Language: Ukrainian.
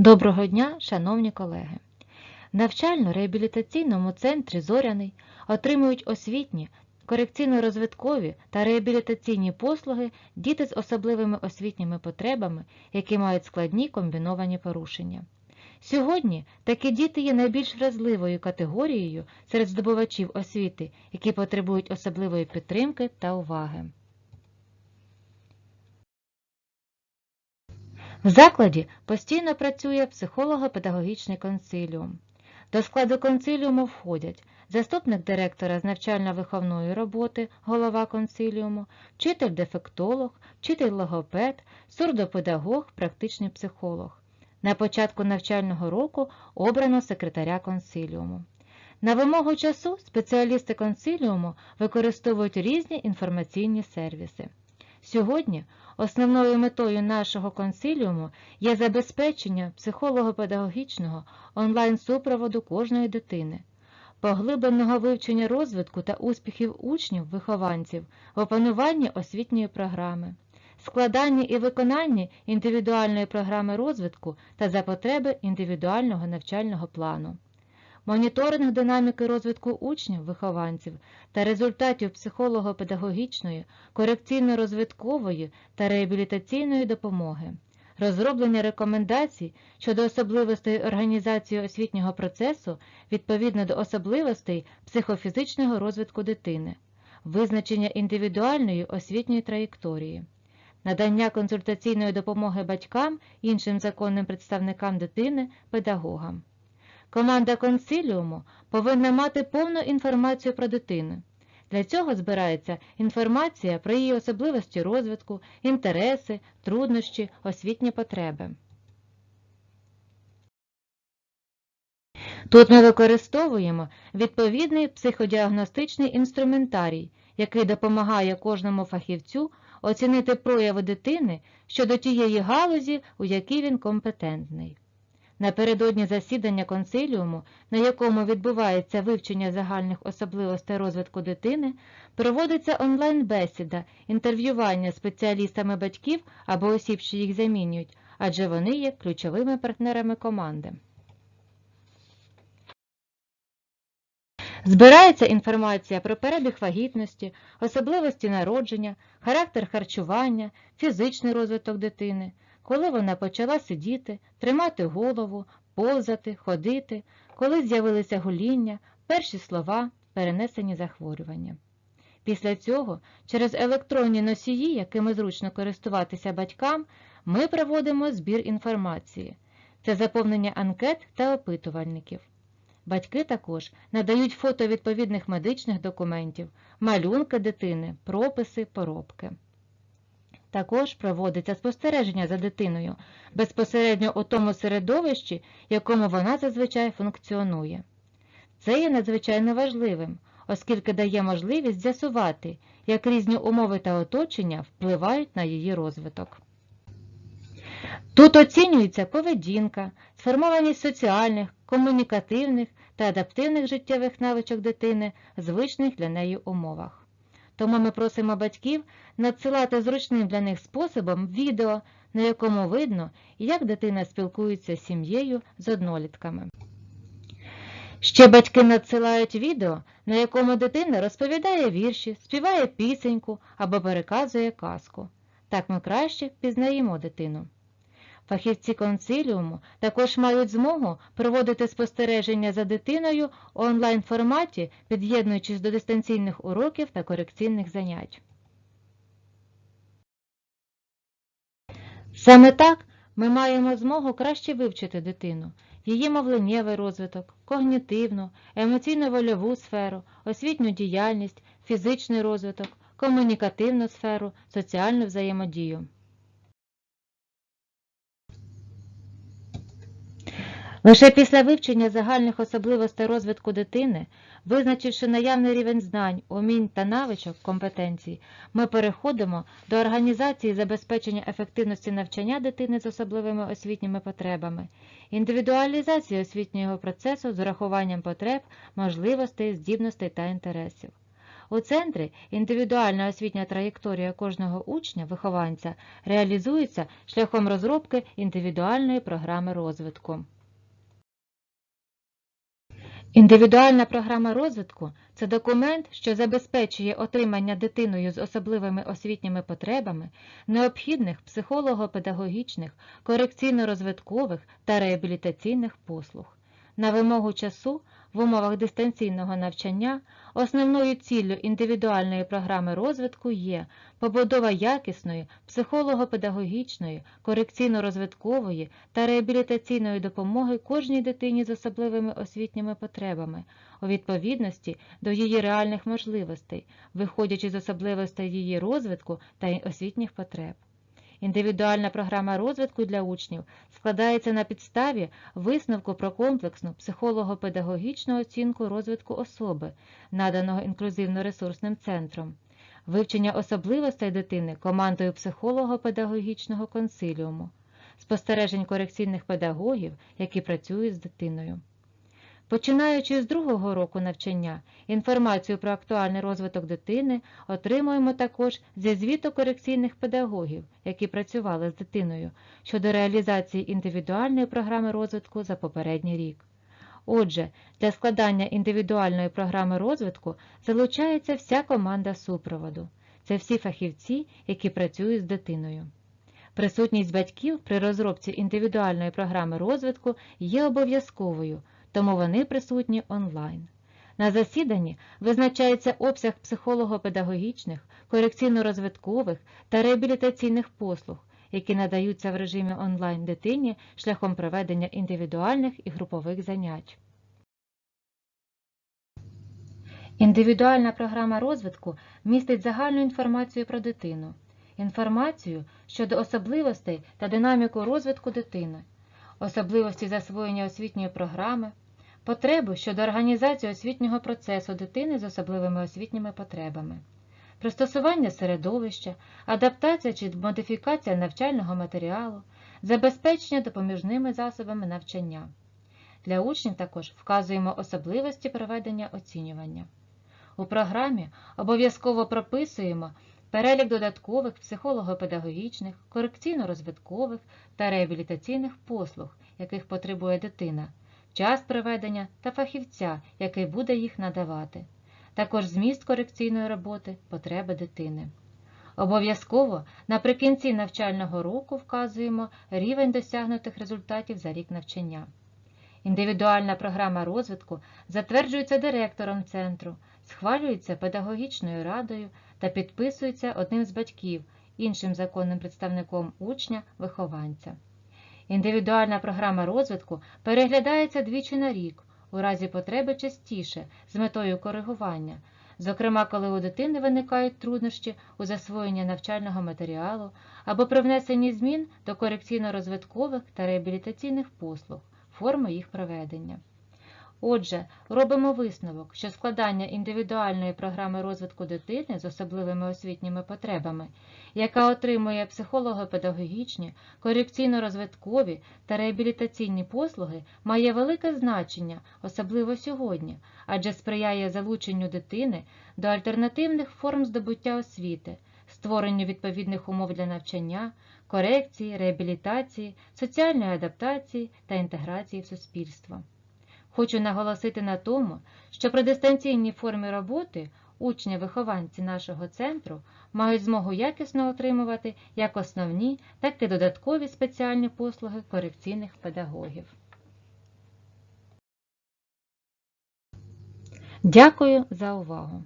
Доброго дня, шановні колеги! В навчально-реабілітаційному центрі Зоряний отримують освітні, корекційно-розвиткові та реабілітаційні послуги діти з особливими освітніми потребами, які мають складні комбіновані порушення. Сьогодні такі діти є найбільш вразливою категорією серед здобувачів освіти, які потребують особливої підтримки та уваги. В закладі постійно працює психолого-педагогічний консиліум. До складу консиліуму входять заступник директора з навчально-виховної роботи, голова консиліуму, вчитель-дефектолог, вчитель-логопед, сурдопедагог, практичний психолог. На початку навчального року обрано секретаря консиліуму. На вимогу часу спеціалісти консиліуму використовують різні інформаційні сервіси. Сьогодні основною метою нашого консиліуму є забезпечення психолого-педагогічного онлайн-супроводу кожної дитини, поглибленого вивчення розвитку та успіхів учнів-вихованців в опануванні освітньої програми, складанні і виконанні індивідуальної програми розвитку та за потреби індивідуального навчального плану моніторинг динаміки розвитку учнів, вихованців та результатів психолого-педагогічної, корекційно-розвиткової та реабілітаційної допомоги, розроблення рекомендацій щодо особливостей організації освітнього процесу відповідно до особливостей психофізичного розвитку дитини, визначення індивідуальної освітньої траєкторії. Надання консультаційної допомоги батькам, іншим законним представникам дитини, педагогам. Команда консиліуму повинна мати повну інформацію про дитину. Для цього збирається інформація про її особливості розвитку, інтереси, труднощі, освітні потреби. Тут ми використовуємо відповідний психодіагностичний інструментарій, який допомагає кожному фахівцю оцінити прояви дитини щодо тієї галузі, у якій він компетентний. Напередодні засідання консиліуму, на якому відбувається вивчення загальних особливостей розвитку дитини, проводиться онлайн-бесіда, інтерв'ювання спеціалістами батьків або осіб, що їх замінюють, адже вони є ключовими партнерами команди. Збирається інформація про перебіг вагітності, особливості народження, характер харчування, фізичний розвиток дитини коли вона почала сидіти, тримати голову, повзати, ходити, коли з'явилися гоління, перші слова, перенесені захворювання. Після цього, через електронні носії, якими зручно користуватися батькам, ми проводимо збір інформації. Це заповнення анкет та опитувальників. Батьки також надають фото відповідних медичних документів, малюнки дитини, прописи, поробки. Також проводиться спостереження за дитиною безпосередньо у тому середовищі, якому вона зазвичай функціонує. Це є надзвичайно важливим, оскільки дає можливість з'ясувати, як різні умови та оточення впливають на її розвиток. Тут оцінюється поведінка, сформованість соціальних, комунікативних та адаптивних життєвих навичок дитини в звичних для неї умовах. Тому ми просимо батьків надсилати зручним для них способом відео, на якому видно, як дитина спілкується з сім'єю з однолітками. Ще батьки надсилають відео, на якому дитина розповідає вірші, співає пісеньку або переказує казку. Так ми краще пізнаємо дитину. Фахівці консиліуму також мають змогу проводити спостереження за дитиною у онлайн форматі, під'єднуючись до дистанційних уроків та корекційних занять. Саме так ми маємо змогу краще вивчити дитину, її мовленнєвий розвиток, когнітивну, емоційно-вольову сферу, освітню діяльність, фізичний розвиток, комунікативну сферу, соціальну взаємодію. Лише після вивчення загальних особливостей розвитку дитини, визначивши наявний рівень знань, умінь та навичок компетенцій, ми переходимо до організації забезпечення ефективності навчання дитини з особливими освітніми потребами, індивідуалізації освітнього процесу з урахуванням потреб, можливостей, здібностей та інтересів. У центрі індивідуальна освітня траєкторія кожного учня, вихованця реалізується шляхом розробки індивідуальної програми розвитку. Індивідуальна програма розвитку це документ, що забезпечує отримання дитиною з особливими освітніми потребами необхідних психолого-педагогічних, корекційно-розвиткових та реабілітаційних послуг. На вимогу часу в умовах дистанційного навчання основною ціллю індивідуальної програми розвитку є побудова якісної психолого-педагогічної, корекційно-розвиткової та реабілітаційної допомоги кожній дитині з особливими освітніми потребами у відповідності до її реальних можливостей, виходячи з особливостей її розвитку та освітніх потреб. Індивідуальна програма розвитку для учнів складається на підставі висновку про комплексну психолого-педагогічну оцінку розвитку особи, наданого інклюзивно-ресурсним центром, вивчення особливостей дитини командою психолого-педагогічного консиліуму, спостережень корекційних педагогів, які працюють з дитиною. Починаючи з другого року навчання, інформацію про актуальний розвиток дитини отримуємо також зі звіту корекційних педагогів, які працювали з дитиною, щодо реалізації індивідуальної програми розвитку за попередній рік. Отже, для складання індивідуальної програми розвитку залучається вся команда супроводу. Це всі фахівці, які працюють з дитиною. Присутність батьків при розробці індивідуальної програми розвитку є обов'язковою тому вони присутні онлайн. На засіданні визначається обсяг психолого-педагогічних, корекційно-розвиткових та реабілітаційних послуг, які надаються в режимі онлайн дитині шляхом проведення індивідуальних і групових занять. Індивідуальна програма розвитку містить загальну інформацію про дитину, інформацію щодо особливостей та динаміку розвитку дитини, особливості засвоєння освітньої програми, потребу щодо організації освітнього процесу дитини з особливими освітніми потребами, пристосування середовища, адаптація чи модифікація навчального матеріалу, забезпечення допоміжними засобами навчання. Для учнів також вказуємо особливості проведення оцінювання. У програмі обов'язково прописуємо перелік додаткових психолого-педагогічних, корекційно-розвиткових та реабілітаційних послуг, яких потребує дитина, час проведення та фахівця, який буде їх надавати, також зміст корекційної роботи, потреби дитини. Обов'язково наприкінці навчального року вказуємо рівень досягнутих результатів за рік навчання. Індивідуальна програма розвитку затверджується директором центру, схвалюється педагогічною радою та підписується одним з батьків, іншим законним представником учня-вихованця. Індивідуальна програма розвитку переглядається двічі на рік, у разі потреби частіше з метою коригування, зокрема, коли у дитини виникають труднощі у засвоєнні навчального матеріалу або при внесенні змін до корекційно-розвиткових та реабілітаційних послуг, форми їх проведення. Отже, робимо висновок, що складання індивідуальної програми розвитку дитини з особливими освітніми потребами, яка отримує психолого-педагогічні, корекційно-розвиткові та реабілітаційні послуги, має велике значення, особливо сьогодні, адже сприяє залученню дитини до альтернативних форм здобуття освіти, створенню відповідних умов для навчання, корекції, реабілітації, соціальної адаптації та інтеграції в суспільство. Хочу наголосити на тому, що при дистанційній формі роботи учні-вихованці нашого центру мають змогу якісно отримувати як основні, так і додаткові спеціальні послуги корекційних педагогів. Дякую за увагу!